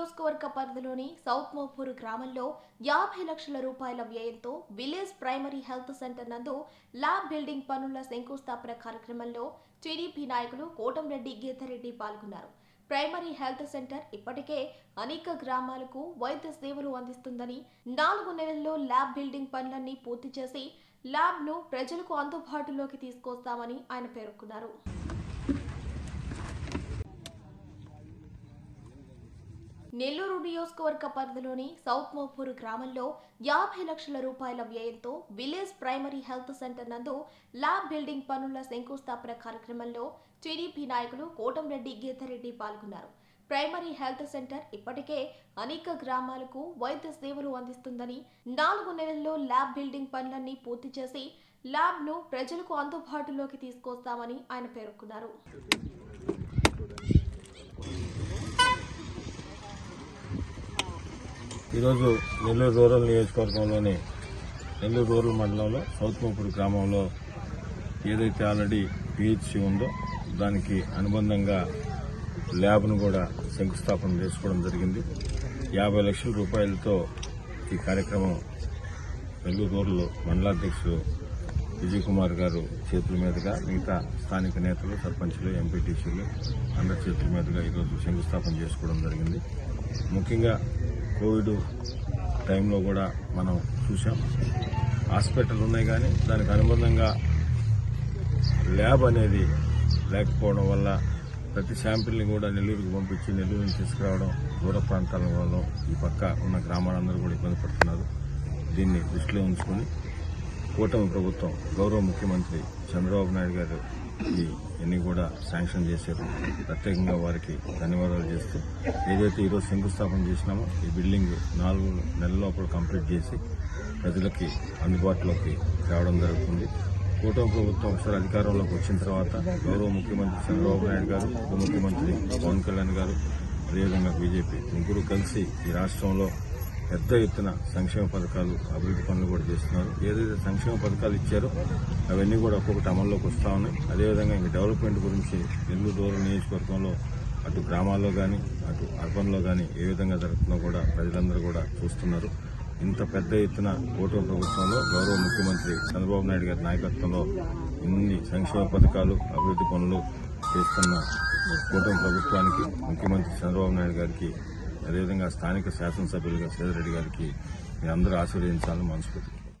నియోజకవర్గ పరిధిలోని సౌత్ మోపూర్ గ్రామంలో యాభై లక్షల రూపాయల వ్యయంతో విలేజ్ ప్రైమరీ హెల్త్ సెంటర్ నందు ల్యాబ్ బిల్డింగ్ పనుల శంకుస్థాపన కార్యక్రమంలో టీడీపీ నాయకులు కోటంరెడ్డి గీతారెడ్డి పాల్గొన్నారు. ప్రైమరీ హెల్త్ సెంటర్ ఇప్పటికే అనేక గ్రామాలకు వైద్య సేవలు అందిస్తుందని నాలుగు నెలల్లో ల్యాబ్ బిల్డింగ్ పనులన్నీ పూర్తి చేసి ల్యాబ్ను ప్రజలకు అందుబాటులోకి తీసుకొస్తామని ఆయన పేర్కొన్నారు. నెల్లూరు నియోజకవర్గ పరిధిలోని సౌత్మోపూర్ గ్రామంలో యాభై లక్షల రూపాయల వ్యయంతో విలేజ్ ప్రైమరీ హెల్త్ సెంటర్ నందు ల్యాబ్ బిల్డింగ్ పనుల శంకుస్థాపన కార్యక్రమంలో టీడీపీ నాయకులు కోటంరెడ్డి గీతారెడ్డి పాల్గొన్నారు. ప్రైమరీ హెల్త్ సెంటర్ ఇప్పటికే అనేక గ్రామాలకు వైద్య సేవలు అందిస్తుందని నాలుగు నెలల్లో ల్యాబ్ బిల్డింగ్ పనులన్నీ పూర్తి చేసి ల్యాబ్ను ప్రజలకు అందుబాటులోకి తీసుకొస్తామని ఆయన పేర్కొన్నారు. ఈరోజు నెల్లూరు రూరల్ నియోజకవర్గంలోని నెల్లూరు రూరల్ మండలంలో సౌత్ మోపూర్ గ్రామంలో ఏదైతే ఆల్రెడీ పిహెచ్సి ఉందో దానికి అనుబంధంగా ల్యాబ్ను కూడా శంకుస్థాపన చేసుకోవడం జరిగింది. యాభై లక్షల రూపాయలతో ఈ కార్యక్రమం నెల్లూరు రూరల్ మండలాధ్యక్షుడు విజయ్ కుమార్ గారు చేతుల మీదుగా మిగతా స్థానిక నేతలు సర్పంచులు ఎంపీటీసీలు అందరి చేతుల మీదుగా ఈరోజు శంకుస్థాపన చేసుకోవడం జరిగింది. ముఖ్యంగా కోవిడ్ టైంలో కూడా మనం చూసాం హాస్పిటల్ ఉన్నాయి కానీ దానికి అనుబంధంగా ల్యాబ్ అనేది లేకపోవడం వల్ల ప్రతి శాంపిల్ని కూడా నెల్లూరుకు పంపించి నెల్లూరు నుంచి తీసుకురావడం దూర ప్రాంతాల వల్ల ఈ పక్క ఉన్న గ్రామాలందరూ కూడా ఇబ్బంది పడుతున్నారు. దీన్ని దృష్టిలో ఉంచుకొని కూటమి ప్రభుత్వం గౌరవ ముఖ్యమంత్రి చంద్రబాబు నాయుడు గారు ఈ ఇవన్నీ కూడా శాంక్షన్ చేశారు. ప్రత్యేకంగా వారికి ధన్యవాదాలు చేస్తూ ఏదైతే ఈరోజు శంకుస్థాపన చేసినామో ఈ బిల్డింగ్ నాలుగు నెలల లోపల కంప్లీట్ చేసి ప్రజలకి అందుబాటులోకి తేవడం జరుగుతుంది. కూటమి ప్రభుత్వం ఒకసారి అధికారంలోకి వచ్చిన తర్వాత గౌరవ ముఖ్యమంత్రి చంద్రబాబు నాయుడు గారు ఉప ముఖ్యమంత్రి పవన్ కళ్యాణ్ గారు అదేవిధంగా బీజేపీ ముగ్గురు కలిసి ఈ రాష్ట్రంలో పెద్ద ఎత్తున సంక్షేమ పథకాలు అభివృద్ధి పనులు కూడా చేస్తున్నారు. ఏదైతే సంక్షేమ పథకాలు ఇచ్చారో అవన్నీ కూడా ఒక్కొక్కటి అమల్లోకి వస్తూ ఉన్నాయి. అదేవిధంగా ఇంకా డెవలప్మెంట్ గురించి నెల్లూరు దూరం నియోజకవర్గంలో అటు గ్రామాల్లో కానీ అటు అర్బన్లో కానీ ఏ విధంగా జరుగుతుందో కూడా ప్రజలందరూ కూడా చూస్తున్నారు. ఇంత పెద్ద ఎత్తున కూటమి ప్రభుత్వంలో గౌరవ ముఖ్యమంత్రి చంద్రబాబు నాయుడు గారి నాయకత్వంలో ఇన్ని సంక్షేమ పథకాలు అభివృద్ధి పనులు చేస్తున్న కూటమి ప్రభుత్వానికి ముఖ్యమంత్రి చంద్రబాబు నాయుడు గారికి అదేవిధంగా స్థానిక శాసనసభ్యులుగా సేదరెడ్డి గారికి మీ అందరూ ఆశీర్వదించాలని మనస్ఫూర్తి.